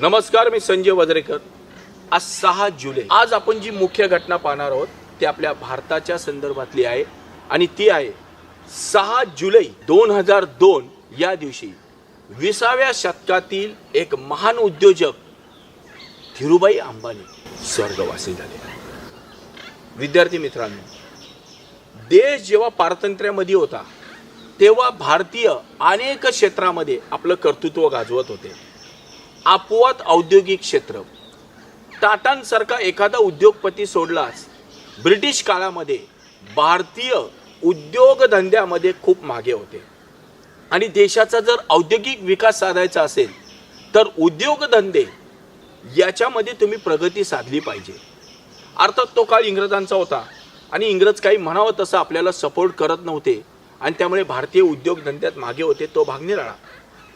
नमस्कार मी संजय वजरेकर आज सहा जुलै. आज आपण जी मुख्य घटना पाहणार आहोत ती आपल्या भारताच्या संदर्भातली आहे आणि ती आहे सहा जुलै दोन हजार दोन या दिवशी विसाव्या शतकातील एक महान उद्योजक धीरुभाई अंबानी स्वर्गवासी झाले. विद्यार्थी मित्रांनो देश जेव्हा पारतंत्र्यामध्ये होता तेव्हा भारतीय अनेक क्षेत्रामध्ये आपलं कर्तृत्व गाजवत होते. आपोआत औद्योगिक क्षेत्र. टाटांसारखा एखादा उद्योगपती सोडलाच ब्रिटिश काळामध्ये भारतीय उद्योगधंद्यामध्ये खूप मागे होते. आणि देशाचा जर औद्योगिक विकास साधायचा असेल तर उद्योगधंदे याच्यामध्ये तुम्ही प्रगती साधली पाहिजे. अर्थात तो काळ इंग्रजांचा होता आणि इंग्रज काही म्हणावं तसं आपल्याला सपोर्ट करत नव्हते आणि त्यामुळे भारतीय उद्योगधंद्यात मागे होते तो भाग निराळा.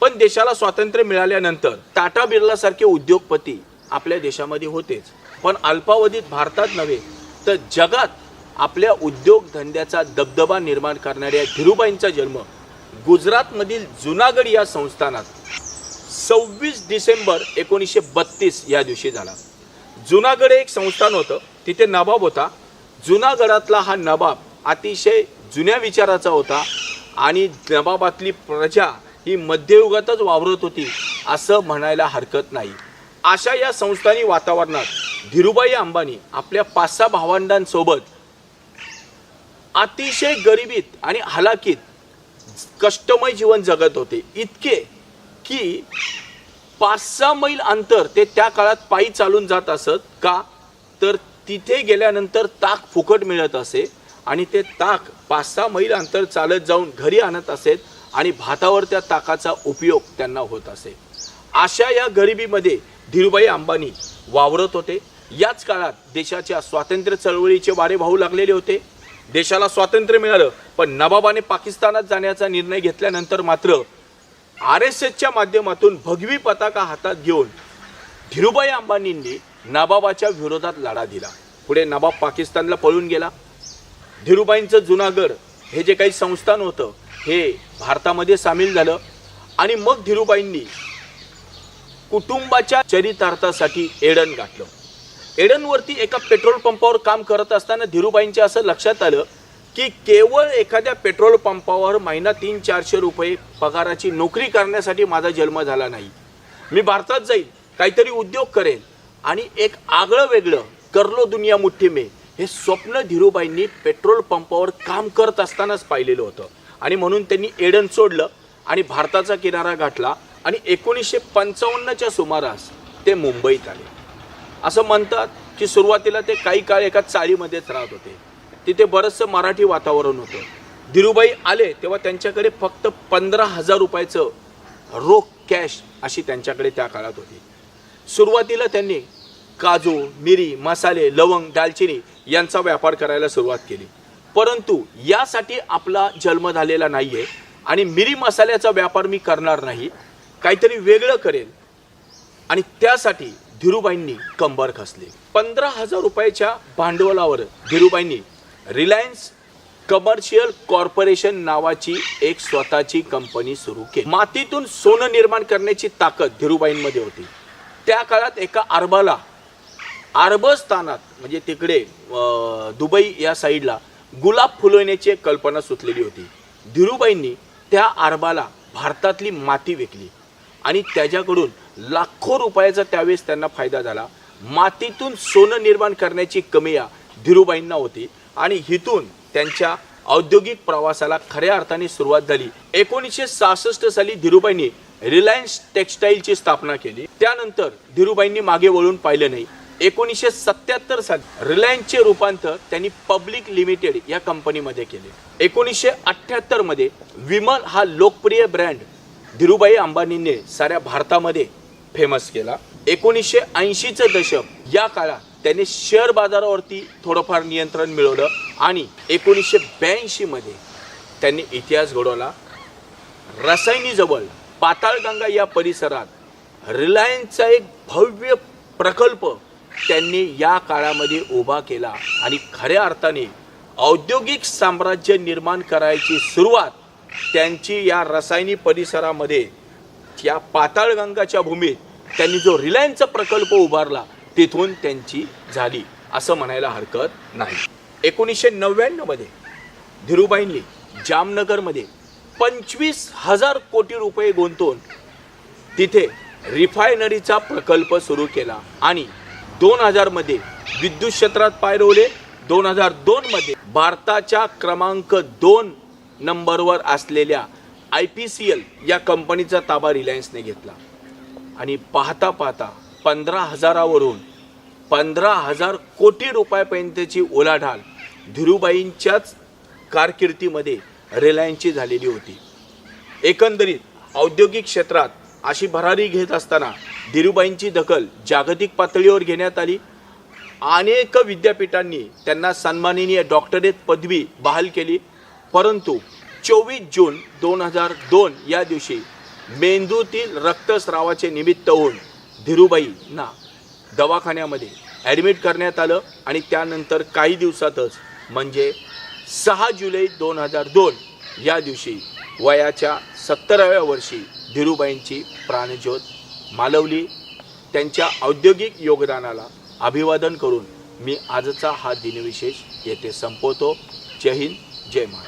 पण देशाला स्वातंत्र्य मिळाल्यानंतर टाटा बिर्लासारखे उद्योगपती आपल्या देशामध्ये होतेच. पण अल्पावधीत भारतात नव्हे तर जगात आपल्या उद्योगधंद्याचा दबदबा निर्माण करणाऱ्या धीरुबाईंचा जन्म गुजरातमधील जुनागड या संस्थानात सव्वीस डिसेंबर एकोणीसशे बत्तीस या दिवशी झाला. जुनागड एक संस्थान होतं. तिथे नवाब होता. जुनागडातला हा नवाब अतिशय जुन्या विचाराचा होता आणि नवाबातली प्रजा ही मध्ययुगातच वावरत होती असं म्हणायला हरकत नाही. अशा या संस्थानी वातावरणात धीरुबाई अंबानी आपल्या पाच सहा भावंडांसोबत अतिशय गरिबीत आणि हलाकीत कष्टमय जीवन जगत होते. इतके की पाच सहा मैल अंतर ते त्या काळात पायी चालून जात असत का? तर तिथे गेल्यानंतर ताक फुकट मिळत असे आणि ते ताक पाच सहा मैल अंतर चालत जाऊन घरी आणत असेत आणि भातावर त्या ताकाचा उपयोग त्यांना होत असे. अशा या गरिबीमध्ये धीरूभाई अंबानी वावरत होते. याच काळात देशाच्या स्वातंत्र्य चळवळीचे वारे वाहू लागलेले होते. देशाला स्वातंत्र्य मिळालं पण नवाबाने पाकिस्तानात जाण्याचा निर्णय घेतल्यानंतर मात्र आर एस एसच्या माध्यमातून भगवी पताका हातात घेऊन धीरूभाई अंबानींनी नवाबाच्या विरोधात लढा दिला. पुढे नवाब पाकिस्तानला पळून गेला. धीरूबाईंचं जुनागड हे जे काही संस्थान होतं हे भारतामध्ये सामील झालं आणि मग धीरूबाईंनी कुटुंबाच्या चरितार्थासाठी एडन गाठलं. एडनवरती एका पेट्रोल पंपावर काम करत असताना धीरूबाईंच्या असं लक्षात आलं की केवळ एखाद्या पेट्रोल पंपावर महिना तीन चारशे रुपये पगाराची नोकरी करण्यासाठी माझा जन्म झाला नाही. मी भारतात जाईल काहीतरी उद्योग करेल आणि एक आगळं वेगळं करलो दुनिया मुठ्ठी मे हे स्वप्न धीरूबाईंनी पेट्रोल पंपावर काम करत असतानाच पाहिलेलं होतं. आणि म्हणून त्यांनी एडन सोडलं आणि भारताचा किनारा गाठला आणि एकोणीसशे पंचावन्नच्या सुमारास ते मुंबईत आले. असं म्हणतात की सुरुवातीला ते काही काळ एका चाळीमध्येच राहत होते. तिथे बरंचसं मराठी वातावरण होतं. धीरूबाई आले तेव्हा त्यांच्याकडे फक्त पंधरा हजार रुपयाचं रोख कॅश अशी त्यांच्याकडे त्या काळात होती. सुरुवातीला त्यांनी काजू मिरी मसाले लवंग दालचिनी यांचा व्यापार करायला सुरुवात केली. परंतु यासाठी आपला जन्म झालेला नाही आहे आणि मिरी मसाल्याचा व्यापार मी करणार नाही. काहीतरी वेगळं करेल. आणि त्यासाठी धीरूबाईंनी कंबर खसली पंधरा हजार रुपयाच्या भांडवलावर धीरूबाईंनी रिलायन्स कमर्शियल कॉर्पोरेशन नावाची एक स्वतःची कंपनी सुरू केली. मातीतून सोनं निर्माण करण्याची ताकद धीरूबाईंमध्ये होती. त्या काळात एका अरबाला अरबस्थानात म्हणजे तिकडे दुबई या साईडला गुलाब फुलवण्याची एक कल्पना सुचलेली होती. धीरूबाईंनी त्या आरबाला भारतातली माती विकली आणि त्याच्याकडून लाखो रुपयाचा त्यावेळेस त्यांना फायदा झाला. मातीतून सोनं निर्माण करण्याची कमिया धीरूबाईंना होती आणि हिथून त्यांच्या औद्योगिक प्रवासाला खऱ्या अर्थाने सुरुवात झाली. एकोणीसशे सहासष्ट साली धीरूबाईंनी रिलायन्स टेक्सटाईलची स्थापना केली. त्यानंतर धीरूबाईंनी मागे वळून पाहिलं नाही. एकोणीसशे सत्याहत्तर साली रिलायन्सचे रूपांतर त्यांनी पब्लिक लिमिटेड या कंपनीमध्ये केले. एकोणीसशे अठ्ठ्याहत्तरमध्ये विमल हा लोकप्रिय ब्रँड धीरूभाई अंबानींनी साऱ्या भारतामध्ये फेमस केला. एकोणीसशे ऐंशीचं दशक या काळात त्यांनी शेअर बाजारावरती थोडंफार नियंत्रण मिळवलं आणि एकोणीसशे ब्याऐंशीमध्ये त्यांनी इतिहास घडवला. रसायनीजवळ पाताळगंगा या परिसरात रिलायन्सचा एक भव्य प्रकल्प त्यांनी या काळामध्ये उभा केला आणि खऱ्या अर्थाने औद्योगिक साम्राज्य निर्माण करायची सुरुवात त्यांची या रसायनी परिसरामध्ये या पाताळगंगाच्या भूमीत त्यांनी जो रिलायन्सचा प्रकल्प उभारला तिथून त्यांची झाली. असं म्हणायला हरकत नाही. एकोणीसशे नव्याण्णवमध्ये धीरुबाईंनी जामनगरमध्ये पंचवीस हजार कोटी रुपये गुंतवून तिथे रिफायनरीचा प्रकल्प सुरू केला आणि दोन हजारमध्ये विद्युत क्षेत्रात पाय रोवले. दोन हजार दोनमध्ये भारताच्या क्रमांक दोन नंबरवर असलेल्या आय पी सी एल या कंपनीचा ताबा रिलायन्सने घेतला. आणि पाहता पाहता पंधरा हजारावरून पंधरा हजार कोटी रुपयापर्यंतची ओलाढाल धीरूबाईंच्याच कारकिर्दीमध्ये रिलायन्सची झालेली होती. एकंदरीत औद्योगिक क्षेत्रात अशी भरारी घेत असताना धीरूबाईंची दखल जागतिक पातळीवर घेण्यात आली. अनेक विद्यापीठांनी त्यांना सन्माननीय डॉक्टरेट पदवी बहाल केली. परंतु चोवीस जून दोन हजार दोन या दिवशी मेंदूतील रक्तस्रावाचे निमित्त होऊन धीरूबाईंना दवाखान्यामध्ये ॲडमिट करण्यात आलं आणि त्यानंतर काही दिवसातच म्हणजे सहा जुलै दोन हजार दोन या दिवशी वयाच्या सत्तराव्या वर्षी धीरूबाईंची प्राणज्योत मालवली त्यांच्या औद्योगिक योगदानाला अभिवादन करून मी आजचा हा दिनविशेष येथे संपवतो. जय हिंद जय महाराष्ट्र.